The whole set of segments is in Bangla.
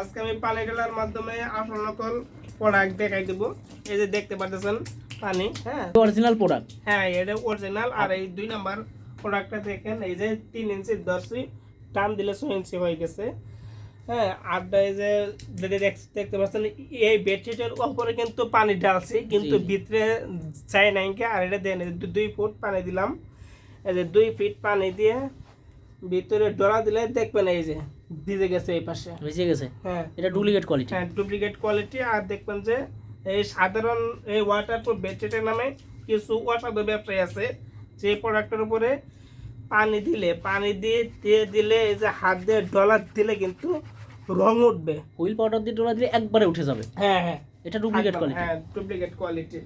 আজকে আমি পানি ঢালার মাধ্যমে আসল নকল প্রোডাক্ট দেখাই দেবো। এই যে দেখতে পাচ্ছেন পানি হ্যাঁ? অরিজিনাল প্রোডাক্ট হ্যাঁ এটা অরিজিনাল আর এই দুই নাম্বার প্রোডাক্টটা দেখেন এই যে তিন ইঞ্চি দর্শি টান দিলে ছয় ইঞ্চি হয়ে গেছে। হ্যাঁ আটটা এই যে দেখতে পাচ্ছেন এই বেডশিটের উপরে কিন্তু পানি ঢালছি কিন্তু ভিতরে চাই নাই কে আর এটা দেন দুই ফুট পানি দিলাম। এই যে দুই ফিট পানি দিয়ে ভিতরে ডলা দিলে দেখবেন এই যে ভিজে গেছে এই পাশে। ভিজে গেছে? হ্যাঁ। এটা ডুপ্লিকেট কোয়ালিটি হ্যাঁ ডুপ্লিকেট কোয়ালিটি আর দেখবেন যে এই সাধারণ এই ওয়াটারপ্রুফ বেডশিটের নামে কিছু অসাধু ব্যবসায়ী আছে যে প্রোডাক্টের উপরে পানি দিলে পানি দিয়ে দিয়ে দিলে এই যে হাত দিয়ে ডলার দিলে কিন্তু রং উঠবে। হুইল পাউডার দিয়ে ডোলা দিলে একবারে উঠে যাবে? হ্যাঁ হ্যাঁ। এটা ডুপ্লিকেট কোয়ালিটি হ্যাঁ ডুপ্লিকেট কোয়ালিটি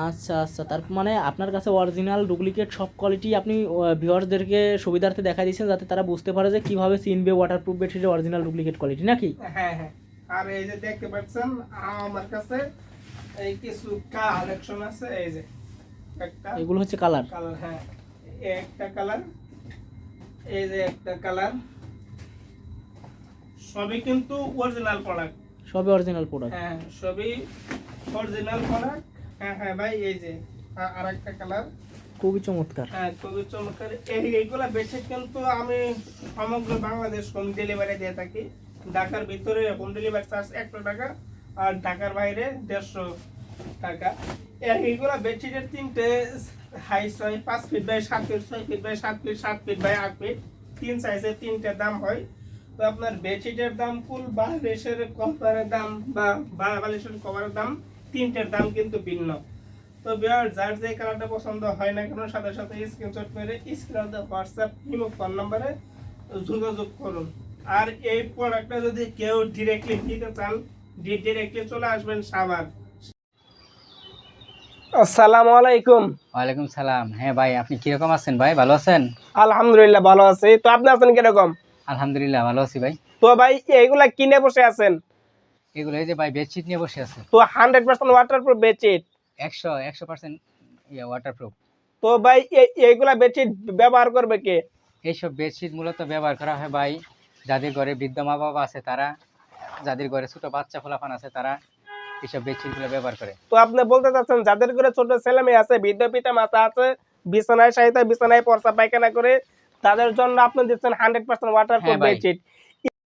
আচ্ছা আচ্ছা। তার মানে আপনার কাছে অরিজিনাল ডুপ্লিকেট সব কোয়ালিটি আপনি ভিউয়ার্সদেরকে সুবিধার্থে দেখা দিয়েছেন যাতে তারা বুঝতে পারে যে কীভাবে চিনবে ওয়াটারপ্রুফ বেডশিটের অরিজিনাল ডুপ্লিকেট কোয়ালিটি নাকি? হ্যাঁ হ্যাঁ। আর এই যে দেখতে পাচ্ছেন আমার কাছে এই কিছু কালেকশন আছে এই যে একটা এগুলো হচ্ছে কালার কালার হ্যাঁ। একটা কালার এই যে একটা কালার সবই কিন্তু অরিজিনাল প্রোডাক্ট সবই অরিজিনাল প্রোডাক্ট হ্যাঁ সবই অরিজিনাল প্রোডাক্ট হ্যাঁ হ্যাঁ ভাই এই যে আর একটা কালার খুবই চমৎকার। হ্যাঁ খুবই চমৎকার। এই এইগুলা বেশি কিন্তু আমি সমগ্র বাংলাদেশ হোম ডেলিভারি দিয়ে থাকি। ঢাকার ভিতরে হোম ডেলিভারি চার্জ একশো টাকা আর ঢাকার বাইরে দেড়শো টাকা। এই- এইগুলা বেডশিটের তিনটে হাই ছয় পাঁচ ফিট বাই সাত ফিট ছয় ফিট বাই সাত ফিট সাত ফিট বাই আট ফিট তিন সাইজের তিনটে দাম হয়। তো আপনার বেডশিটের দাম ফুল বালিশের কভারের দাম বা বা- বালিশের কভারের দাম তিনটের দাম কিন্তু ভিন্ন। তো বিয়ার যার যে কালারটা পছন্দ হয় না কেন সাথে সাথে স্ক্রিনশট মেরে স্ক্রিনে হোয়াটসঅ্যাপ ইমো ফোন নম্বরে যোগাযোগ করুন। আর এই প্রোডাক্টটা যদি কেউ ডিরেক্টলি নিতে চান ডিরেক্টলি চলে আসবেন সাভার। আসসালামু আলাইকুম। ওয়ালাইকুম সালাম। হ্যাঁ ভাই আপনি কীরকম আছেন ভাই? ভালো আছেন? আলহামদুলিল্লাহ ভালো আছি। তো আপনি আছেন কীরকম? আলহামদুলিল্লাহ ভালো আছি ভাই। তো ভাই এইগুলা কিনে বসে আছেন? এগুলো এই যে ভাই বেডশিট নিয়ে বসে আছে। তো hundred percent waterproof bedsheet একশো একশো পার্সেন্ট ইয়ে ওয়াটারপ্রুফ তো ভাই এইগুলা বেডশিট ব্যবহার করবে কে? এইসব বেডশিট মূলত ব্যবহার করা হয় ভাই যাদের ঘরে বৃদ্ধ মা বাবা আছে তারা যাদের ঘরে ছোট বাচ্চা ফলাফান আছে তারা এইসব বেডশিটগুলো ব্যবহার করে। তো আপনি বলতে চাচ্ছেন যাদের ঘরে ছোট ছেলে মেয়ে আছে বৃদ্ধ পিতা মাতা আছে বিছানায় সাহিত্য বিছানায় পর্সা পায়খানা করে তাদের জন্য আপনি দিচ্ছেন হান্ড্রেড পার্সেন্ট ওয়াটার হ্যাঁ বেডশিট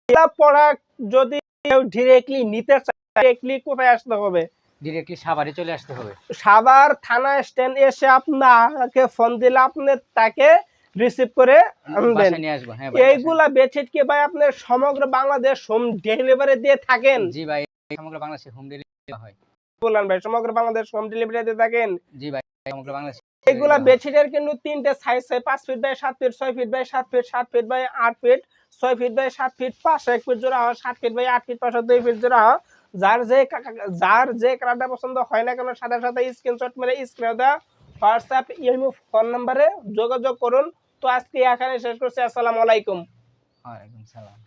এটা প্রোডাক্ট যদি কেউ ডিরেক্টলি নিতে চায় ডিরেক্টলি কোথায় আসতে হবে? ডিরেক্টলি সাভারে চলে আসতে হবে। সাভার থানা স্ট্যান্ড এসে আপনাকে ফোন দিলে আপনি তাকে রিসিভ করে আনবেন। হ্যাঁ এইগুলা বেডশিট কি ভাই আপনি সমগ্র বাংলাদেশ হোম ডেলিভারি দিয়ে থাকেন? জি ভাই সমগ্র বাংলাদেশে হোম ডেলিভারি হয়। বললেন ভাই সমগ্র বাংলাদেশ হোম ডেলিভারি দিয়ে থাকেন? জি ভাই সমগ্র বাংলাদেশে এগুলা বেডশিটের কিন্তু তিনটে সাইজ হয় পাঁচ ফিট বাই সাত ফিট ছয় ফিট বাই সাত ফিট সাত ফিট বাই আট ফিট ছয় ফিট বাই সাত ফিট পাঁচশো এক ফিট জোড়া হয়, সাত ফিট বাই আট ফিট পাঁচ, দুই ফিট জোড়া হয়। যার যে যার যে কালারটা পছন্দ হয় না কেন, সাথে সাথে স্ক্রিনশট মেরে স্ক্রিনে দেওয়া। হোয়াটসঅ্যাপ ইমো, ফোন নম্বরে যোগাযোগ করুন। তো আজকে এখানে শেষ করছি। আসসালামু আলাইকুম। ওয়ালাইকুম সালাম।